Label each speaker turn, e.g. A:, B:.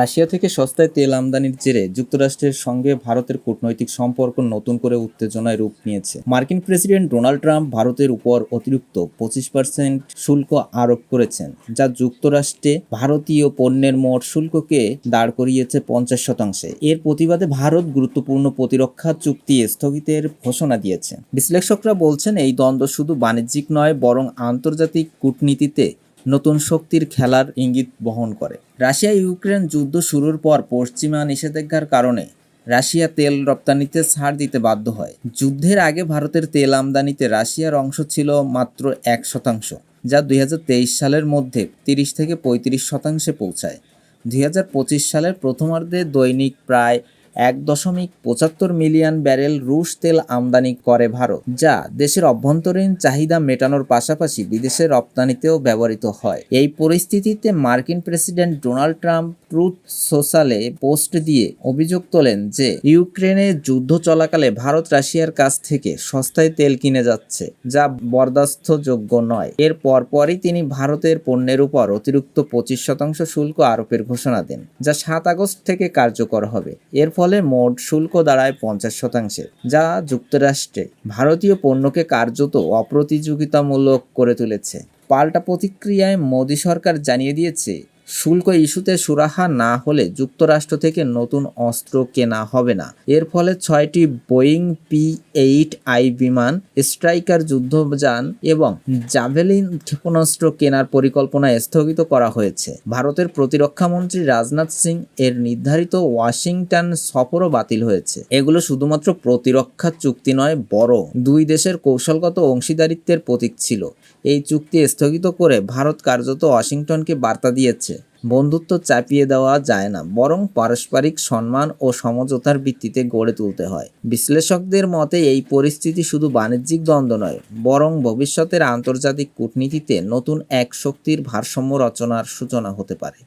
A: Russia থেকে সস্তায় তেল আমদানির জেরে যুক্তরাষ্ট্রের সঙ্গে ভারতের কূটনৈতিক সম্পর্ক নতুন করে উত্তেজনায় রূপ নিয়েছে। মার্কিন প্রেসিডেন্ট ডোনাল্ড ট্রাম্প ভারতের উপর অতিরিক্ত পঁচিশ পার্সেন্ট শুল্ক আরোপ করেছেন, যা যুক্তরাষ্ট্রে ভারতীয় পণ্যের মোট শুল্ককে দাঁড় করিয়েছে পঞ্চাশ শতাংশে। এর প্রতিবাদে ভারত গুরুত্বপূর্ণ প্রতিরক্ষা চুক্তি স্থগিতের ঘোষণা দিয়েছে। বিশ্লেষকরা বলছেন, এই দ্বন্দ্ব শুধু বাণিজ্যিক নয়, বরং আন্তর্জাতিক কূটনীতিতে নতুন শক্তির খেলার ইঙ্গিত বহন করে। রাশিয়া ইউক্রেন যুদ্ধ শুরুর পর পশ্চিমা নিষেধাজ্ঞার কারণে রাশিয়া তেল রপ্তানিতে ছাড় দিতে বাধ্য হয়। যুদ্ধের আগে ভারতের তেল আমদানিতে রাশিয়ার অংশ ছিল মাত্র এক শতাংশ, যা দুই হাজার তেইশ সালের মধ্যে তিরিশ থেকে পঁয়ত্রিশ শতাংশে পৌঁছায়। দুই হাজার পঁচিশ সালের প্রথমার্ধে দৈনিক প্রায় এক দশমিক পঁচাত্তর মিলিয়ন ব্যারেল রুশ তেল আমদানি করে ভারত, যা দেশের অভ্যন্তরীণ চাহিদা মেটানোর পাশাপাশি বিদেশে রপ্তানিতেও ব্যবহৃত হয়। এই পরিস্থিতিতে মার্কিন প্রেসিডেন্ট ডোনাল্ড ট্রাম্প ট্রুথ সোশ্যালে পোস্ট দিয়ে অভিযোগ তোলেন যে, ইউক্রেনে যুদ্ধ চলাকালে ভারত রাশিয়ার কাছ থেকে সস্তায় তেল কিনে যাচ্ছে, যা বরদাস্তযোগ্য নয়। এর পরপরই তিনি ভারতের পণ্যের উপর অতিরিক্ত পঁচিশ শতাংশ শুল্ক আরোপের ঘোষণা দেন, যা সাত আগস্ট থেকে কার্যকর হবে। এর ফলে মোট শুল্ক দাঁড়ায় পঞ্চাশ শতাংশে, যা যুক্তরাষ্ট্রে ভারতীয় পণ্যকে কার্যত অপ্রতিযোগিতামূলক করে তুলেছে। পাল্টা প্রতিক্রিয়ায় মোদী সরকার জানিয়ে দিয়েছে শুল্ক ইস্যুতে সুরাহা না হলে যুক্তরাষ্ট্র থেকে নতুন অস্ত্র কেনা হবে না। এর ফলে ছয়টি বোয়িং পি এইট আই বিমান, স্ট্রাইকার যুদ্ধযান এবং জাভেলিন ক্ষেপণাস্ত্র কেনার পরিকল্পনা স্থগিত করা হয়েছে। ভারতের প্রতিরক্ষা মন্ত্রী রাজনাথ সিং এর নির্ধারিত ওয়াশিংটন সফরও বাতিল হয়েছে। এগুলো শুধুমাত্র প্রতিরক্ষা চুক্তি নয় বড় দুই দেশের কৌশলগত অংশীদারিত্বের প্রতীক ছিল। এই চুক্তি স্থগিত করে ভারত কার্যত ওয়াশিংটনকে বার্তা দিয়েছে। বন্ধুত্ব চাপিয়ে দেওয়া যায় না, বরং পারস্পরিক সম্মান ও সমঝোতার ভিত্তিতে গড়ে তুলতে হয়। বিশ্লেষকদের মতে, এই পরিস্থিতি শুধু বাণিজ্যিক দ্বন্দ্ব নয়, বরং ভবিষ্যতের আন্তর্জাতিক কূটনীতিতে নতুন এক শক্তির ভারসাম্য রচনার সূচনা হতে পারে।